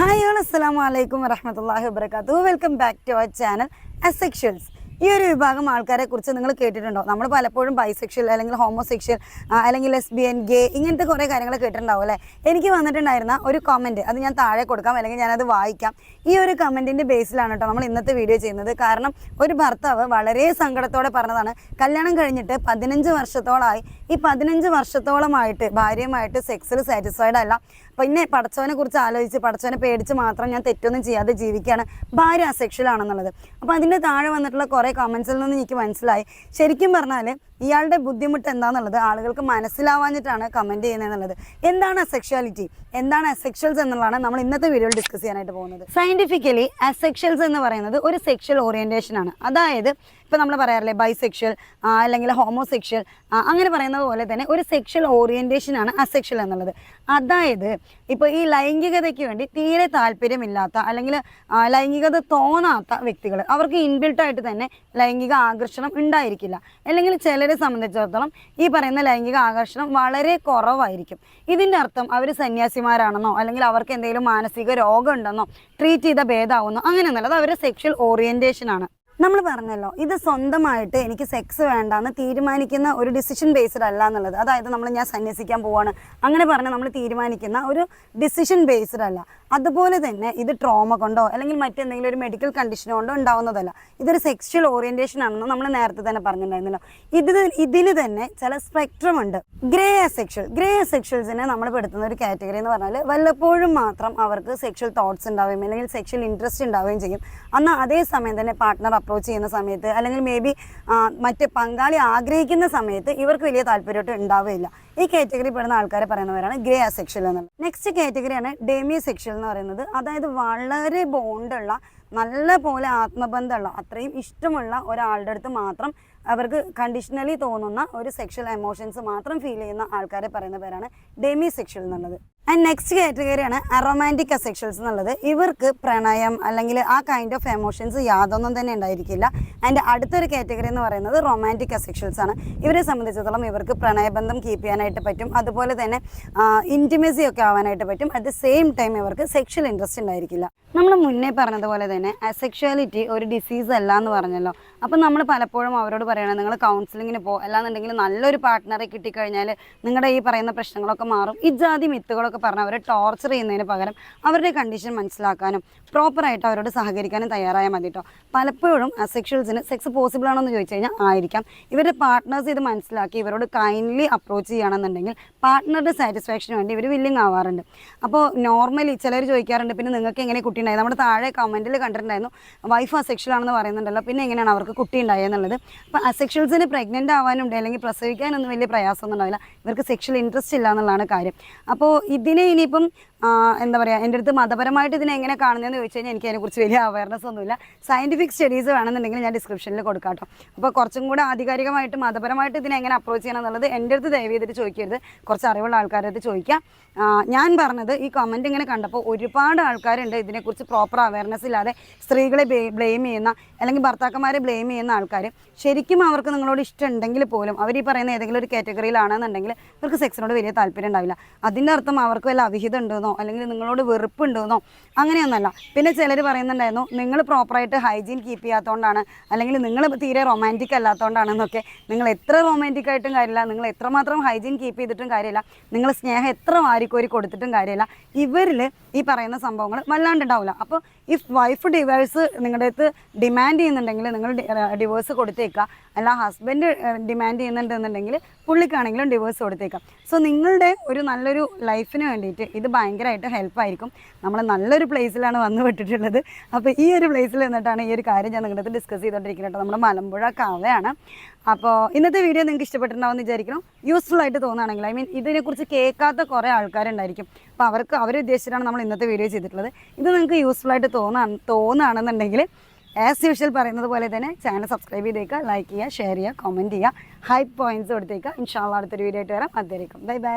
Hi all അസ്സാം വലൈക്കും വറഹമത്തല്ലാഹി വബർക്കാത്തു welcome back to our channel asexuals ഈ ഒരു വിഭാഗം ആൾക്കാരെ കുറിച്ച് നിങ്ങൾ കേട്ടിട്ടുണ്ടോ? നമ്മൾ പലപ്പോഴും ബൈസെക്ഷൽ അല്ലെങ്കിൽ ഹോമോസെക്ഷൽ അല്ലെങ്കിൽ ലെസ്ബിയൻ ഗേ ഇങ്ങനത്തെ കുറേ കാര്യങ്ങൾ കേട്ടിട്ടുണ്ടാവും അല്ലേ? എനിക്ക് വന്നിട്ടുണ്ടായിരുന്ന ഒരു കമന്റ് അത് ഞാൻ താഴെ കൊടുക്കാം അല്ലെങ്കിൽ ഞാനത് വായിക്കാം. ഈ ഒരു കമന്റിന്റെ ബേസിലാണ് കേട്ടോ നമ്മൾ ഇന്നത്തെ വീഡിയോ ചെയ്യുന്നത്. കാരണം ഒരു ഭർത്താവ് വളരെ സങ്കടത്തോടെ പറഞ്ഞതാണ് കല്യാണം കഴിഞ്ഞിട്ട് പതിനഞ്ച് വർഷത്തോളമായി ഈ പതിനഞ്ച് വർഷത്തോളമായിട്ട് ഭാര്യയുമായിട്ട് സെക്സിൽ സാറ്റിസ്ഫൈഡ് അല്ല. പിന്നെ പടച്ചവനെ കുറിച്ച് ആലോചിച്ച് പടച്ചവനെ പേടിച്ച് മാത്രം ഞാൻ തെറ്റൊന്നും ചെയ്യാതെ ജീവിക്കുകയാണ്. ഭാര്യ അസെക്ഷൽ ആണെന്നുള്ളത്. അപ്പോൾ അതിന്റെ താഴെ വന്നിട്ടുള്ള കുറേ കമൻസിൽ നിന്ന് എനിക്ക് മനസ്സിലായി. ശരിക്കും പറഞ്ഞാൽ ഇയാളുടെ ബുദ്ധിമുട്ട് എന്താണെന്നുള്ളത് ആളുകൾക്ക് മനസ്സിലാവാഞ്ഞിട്ടാണ് കമന്റ് ചെയ്യുന്നത് എന്താണ് അസെക്ഷാലിറ്റി എന്താണ് അസെക്ഷൽസ് എന്നുള്ളതാണ് നമ്മൾ ഇന്നത്തെ വീഡിയോയിൽ ഡിസ്കസ് ചെയ്യാനായിട്ട് പോകുന്നത്. സയന്റിഫിക്കലി അസെക്ഷൽസ് എന്ന് പറയുന്നത് ഒരു സെക്ഷൽ ഓറിയന്റേഷൻ ആണ്. അതായത് ഇപ്പോൾ നമ്മൾ പറയാറില്ലേ ബൈസെക്ഷൽ അല്ലെങ്കിൽ ഹോമോസെക്ഷൽ അങ്ങനെ പറയുന്നത് പോലെ തന്നെ ഒരു സെക്ഷൽ ഓറിയന്റേഷൻ ആണ് അസെക്ഷൽ എന്നുള്ളത്. അതായത് ഇപ്പോൾ ഈ ലൈംഗികതയ്ക്ക് വേണ്ടി തീരെ താല്പര്യമില്ലാത്ത അല്ലെങ്കിൽ ലൈംഗികത തോന്നാത്ത വ്യക്തികൾ അവർക്ക് ഇൻബിൽട്ടായിട്ട് തന്നെ ലൈംഗിക ആകർഷണം ഉണ്ടായിരിക്കില്ല. അല്ലെങ്കിൽ ചിലരെ സംബന്ധിച്ചിടത്തോളം ഈ പറയുന്ന ലൈംഗിക ആകർഷണം വളരെ കുറവായിരിക്കും. ഇതിന്റെ അർത്ഥം അവർ സന്യാസിമാരാണെന്നോ അല്ലെങ്കിൽ അവർക്ക് എന്തെങ്കിലും മാനസിക രോഗം ഉണ്ടെന്നോ ട്രീറ്റ് ചെയ്ത ഭേദമാവുന്നോ അങ്ങനെയൊന്നുമല്ല. അത് അവരുടെ സെക്ഷൽ ഓറിയന്റേഷൻ ആണ്. നമ്മൾ പറഞ്ഞല്ലോ ഇത് സ്വന്തമായിട്ട് എനിക്ക് സെക്സ് വേണ്ടാന്ന് തീരുമാനിക്കുന്ന ഒരു ഡിസിഷൻ ബേസ്ഡ് അല്ല എന്നുള്ളത്. അതായത് നമ്മൾ ഞാൻ സന്യസിക്കാൻ പോവാണ്. അങ്ങനെ പറഞ്ഞ് നമ്മൾ തീരുമാനിക്കുന്ന ഒരു ഡിസിഷൻ ബേസ്ഡ് അല്ല. അതുപോലെ തന്നെ ഇത് ട്രോമ കൊണ്ടോ അല്ലെങ്കിൽ മറ്റെന്തെങ്കിലും ഒരു മെഡിക്കൽ കണ്ടീഷൻ കൊണ്ടോ ഉണ്ടാവുന്നതല്ല. ഇതൊരു സെക്ഷൽ ഓറിയന്റേഷൻ ആണെന്ന് നമ്മൾ നേരത്തെ തന്നെ പറഞ്ഞിട്ടുണ്ടായിരുന്നല്ലോ. ഇത് ഇതിന് തന്നെ ചില സ്പെക്ട്രം ഉണ്ട്. ഗ്രേ അസെക്ഷൽ ഗ്രേ അസെക്ഷൽസിനെ നമ്മൾ പെടുത്തുന്ന ഒരു കാറ്റഗറി എന്ന് പറഞ്ഞാൽ വല്ലപ്പോഴും മാത്രം അവർക്ക് സെക്ഷൽ തോട്ട്സ് ഉണ്ടാവുകയും അല്ലെങ്കിൽ സെക്ഷൽ ഇൻട്രസ്റ്റ് ഉണ്ടാവുകയും ചെയ്യും. എന്നാൽ അതേ സമയം തന്നെ പാർട്ട്ണർ അപ്രോച്ച് ചെയ്യുന്ന സമയത്ത് അല്ലെങ്കിൽ മേ ബി മറ്റ് പങ്കാളി ആഗ്രഹിക്കുന്ന സമയത്ത് ഇവർക്ക് വലിയ താല്പര്യമായിട്ട് ഉണ്ടാവുകയില്ല. ഈ കാറ്റഗറി പെടുന്ന ആൾക്കാരെ പറയുന്നവരാണ് ഗ്രേ അസെക്ഷൽ എന്നുള്ളത് നെക്സ്റ്റ് കാറ്റഗറിയാണ് ഡേമി സെക്ഷൽ എന്ന് പറയുന്നത്. അതായത് വളരെ ബോണ്ടുള്ള നല്ല പോലെ ആത്മബന്ധമുള്ള അത്രയും ഇഷ്ടമുള്ള ഒരാളുടെ അടുത്ത് മാത്രം അവർക്ക് കണ്ടീഷണലി തോന്നുന്ന ഒരു സെക്ഷൽ എമോഷൻസ് മാത്രം ഫീൽ ചെയ്യുന്ന ആൾക്കാരെ പറയുന്ന പേരാണ് ഡെമി സെക്ഷൽ എന്നുള്ളത് ആൻഡ് നെക്സ്റ്റ് കാറ്റഗറിയാണ് അറൊമാന്റിക് അസെക്ഷൽസ് എന്നുള്ളത്. ഇവർക്ക് പ്രണയം അല്ലെങ്കിൽ ആ കൈൻഡ് ഓഫ് എമോഷൻസ് യാതൊന്നും തന്നെ ഉണ്ടായിരിക്കില്ല. ആൻഡ് അടുത്തൊരു കാറ്റഗറി എന്ന് പറയുന്നത് റൊമാന്റിക് അസെക്ഷൽസ് ആണ്. ഇവരെ സംബന്ധിച്ചിടത്തോളം ഇവർക്ക് പ്രണയബന്ധം കീപ്പ് ചെയ്യാനായിട്ട് പറ്റും. അതുപോലെ തന്നെ ഇന്റിമസി ഒക്കെ ആവാനായിട്ട് പറ്റും. അറ്റ് ദ സെയിം ടൈം ഇവർക്ക് സെക്ഷൽ ഇൻട്രസ്റ്റ് ഉണ്ടായിരിക്കില്ല. നമ്മൾ മുന്നേ പറഞ്ഞതുപോലെ തന്നെ അസെക്ഷുവാലിറ്റി ഒരു ഡിസീസ് അല്ല എന്ന് പറഞ്ഞല്ലോ. അപ്പം നമ്മൾ പലപ്പോഴും അവരോട് പറയണം നിങ്ങൾ കൗൺസിലിങ്ങിന് പോകും അല്ലാന്നുണ്ടെങ്കിൽ നല്ലൊരു പാർട്ട്ണറെ കിട്ടിക്കഴിഞ്ഞാൽ നിങ്ങളുടെ ഈ പറയുന്ന പ്രശ്നങ്ങളൊക്കെ മാറും. ഈ ജാതി മിത്തുകളൊക്കെ പറഞ്ഞ് അവരെ ടോർച്ചർ ചെയ്യുന്നതിന് പകരം അവരുടെ കണ്ടീഷൻ മനസ്സിലാക്കാനും പ്രോപ്പറായിട്ട് അവരോട് സഹകരിക്കാനും തയ്യാറായാൽ മതി കേട്ടോ പലപ്പോഴും അസെക്ഷൽസിന് സെക്സ് പോസിബിൾ ആണോ എന്ന് ചോദിച്ചു കഴിഞ്ഞാൽ ആയിരിക്കാം. ഇവരുടെ പാർട്ട്നേഴ്സ് ഇത് മനസ്സിലാക്കി ഇവരോട് കൈൻഡ്ലി അപ്രോച്ച് ചെയ്യുകയാണെന്നുണ്ടെങ്കിൽ പാർട്ട്ണറുടെ സാറ്റിസ്ഫാക്ഷന് വേണ്ടി ഇവർ വില്ലിങ് ആവാറുണ്ട്. അപ്പോൾ നോർമലി ചിലർ ചോദിക്കാറുണ്ട് പിന്നെ നിങ്ങൾക്ക് എങ്ങനെ കുട്ടി ഉണ്ടായത്? നമ്മുടെ താഴെ കമന്റിൽ കണ്ടിട്ടുണ്ടായിരുന്നു വൈഫ് അസെക്ഷൽ ആണെന്ന് പറയുന്നുണ്ടല്ലോ പിന്നെ എങ്ങനെയാണ് അവർക്ക് കുട്ടി ഉണ്ടായെന്നുള്ളത് അപ്പോൾ അസെക്ഷൽസിന് പ്രഗ്നന്റ് ആവാനുണ്ട് അല്ലെങ്കിൽ പ്രസവിക്കാനൊന്നും വലിയ പ്രയാസമൊന്നും ഉണ്ടാവില്ല. ഇവർക്ക് സെക്ഷൽ ഇൻട്രസ്റ്റ് ഇല്ല എന്നുള്ളതാണ് കാര്യം. അപ്പോൾ ഇതിനെ ഇനിയിപ്പം എന്താ പറയുക എന്റെ അടുത്ത് മതപരമായിട്ട് ഇതിനെ എങ്ങനെ കാണുന്നതെന്ന് ചോദിച്ചു കഴിഞ്ഞാൽ എനിക്ക് അതിനെക്കുറിച്ച് വലിയ അവയർനെസ് ഒന്നുമില്ല. സയന്റിഫിക് സ്റ്റഡീസ് വേണമെന്നുണ്ടെങ്കിൽ ഞാൻ ഡിസ്ക്രിപ്ഷനിൽ കൊടുക്കാം കേട്ടോ. അപ്പോൾ കുറച്ചും കൂടെ ആധികാരികമായിട്ട് മതപരമായിട്ട് ഇതിനെ എങ്ങനെ അപ്രോച്ച് ചെയ്യണം എന്നുള്ളത് എന്റെ അടുത്ത് ദയവ് ചെയ്തിട്ട് ചോദിക്കരുത്. കുറച്ച് അറിവുള്ള ആൾക്കാരുടെ അടുത്ത് ചോദിക്കാം. ഞാൻ പറഞ്ഞത് ഈ കമന്റ് ഇങ്ങനെ കണ്ടപ്പോൾ ഒരുപാട് ആൾക്കാരുണ്ട് ഇതിനെക്കുറിച്ച് പ്രോപ്പർ അവയർനെസ് ഇല്ലാതെ സ്ത്രീകളെ ബ്ലെയിം ചെയ്യുന്ന അല്ലെങ്കിൽ ഭർത്താക്കന്മാരെ ബ്ലെയിം ചെയ്യുന്ന ആൾക്കാർ ശരിക്കും അവർക്ക് നിങ്ങളോട് ഇഷ്ടമുണ്ടെങ്കിൽ പോലും അവർ ഈ പറയുന്ന ഏതെങ്കിലും ഒരു കാറ്റഗറിയിലാണെന്നുണ്ടെങ്കിൽ അവർക്ക് സെക്സിനോട് വലിയ താല്പര്യം ഉണ്ടാവില്ല. അതിന്റെ അർത്ഥം അവർക്ക് വല്ല അവിഹിതം ഉണ്ടെന്നോ അല്ലെങ്കിൽ നിങ്ങളോട് വെറുപ്പുണ്ടെന്നോ അങ്ങനെയൊന്നല്ല. പിന്നെ ചിലർ പറയുന്നുണ്ടായിരുന്നു നിങ്ങൾ പ്രോപ്പറായിട്ട് ഹൈജീൻ കീപ്പ് ചെയ്യാത്തതുകൊണ്ടാണ് അല്ലെങ്കിൽ നിങ്ങൾ തീരെ റൊമാന്റിക് അല്ലാത്തതുകൊണ്ടാണെന്നൊക്കെ നിങ്ങൾ എത്ര റൊമാന്റിക് ആയിട്ടും കാര്യമില്ല നിങ്ങൾ എത്രമാത്രം ഹൈജീൻ കീപ്പ് ചെയ്തിട്ടും കാര്യമില്ല നിങ്ങൾ സ്നേഹം എത്ര വാരിക്കോരി കൊടുത്തിട്ടും കാര്യമില്ല. ഇവരിൽ ഈ പറയുന്ന സംഭവങ്ങൾ വല്ലാണ്ട് ഉണ്ടാവില്ല. അപ്പോൾ ഇഫ് വൈഫ് ഡിവേഴ്സ് നിങ്ങളുടെ അടുത്ത് ഡിമാൻഡ് ചെയ്യുന്നുണ്ടെങ്കിൽ നിങ്ങൾ ഡിവോഴ്സ് കൊടുത്തേക്കുക. അല്ല ഹസ്ബൻഡ് ഡിമാൻഡ് ചെയ്യുന്നുണ്ടെന്നുണ്ടെങ്കിൽ പുള്ളിക്കാണെങ്കിലും ഡിവോഴ്സ് കൊടുത്തേക്കാം സോ നിങ്ങളുടെ ഒരു നല്ലൊരു ലൈഫിന് വേണ്ടിയിട്ട് ഇത് ഭയങ്കരമായിട്ട് ഹെൽപ്പായിരിക്കും നമ്മൾ നല്ലൊരു പ്ലേസിലാണ് വന്ന് വിട്ടിട്ടുള്ളത്. അപ്പോൾ ഈ ഒരു പ്ലേസിൽ നിന്നിട്ടാണ് ഈ ഒരു കാര്യം ഞാൻ നിങ്ങളുടെ ഡിസ്കസ് ചെയ്തുകൊണ്ടിരിക്കുന്നത് നമ്മുടെ മലമ്പുഴ കാവയാണ്. അപ്പോൾ ഇന്നത്തെ വീഡിയോ നിങ്ങൾക്ക് ഇഷ്ടപ്പെട്ടിട്ടുണ്ടാവുമെന്ന് വിചാരിക്കണം യൂസ്ഫുൾ ആയിട്ട് തോന്നുകയാണെങ്കിൽ ഐ മീൻ ഇതിനെക്കുറിച്ച് കേൾക്കാത്ത കുറേ ആൾക്കാരുണ്ടായിരിക്കും. അപ്പോൾ അവർക്ക് അവർ ഉദ്ദേശിച്ചിട്ടാണ് നമ്മൾ ഇന്നത്തെ വീഡിയോ ചെയ്തിട്ടുള്ളത്. ഇത് നിങ്ങൾക്ക് യൂസ്ഫുൾ ആയിട്ട് തോന്നാൻ തോന്നുകയാണെന്നുണ്ടെങ്കിൽ ആസ് യൂഷ്വൽ പറയുന്നത് പോലെ തന്നെ ചാനൽ സബ്സ്ക്രൈബ് ചെയ്തേക്കുക ലൈക്ക് ചെയ്യുക ഷെയർ ചെയ്യുക കമന്റ് ചെയ്യുക ഹൈ പോയിന്റ്സ് കൊടുത്തേക്കുക. ഇൻഷാള്ള അടുത്തൊരു വീഡിയോ ആയിട്ട് വരാം. അതായിരിക്കും ബൈ ബൈ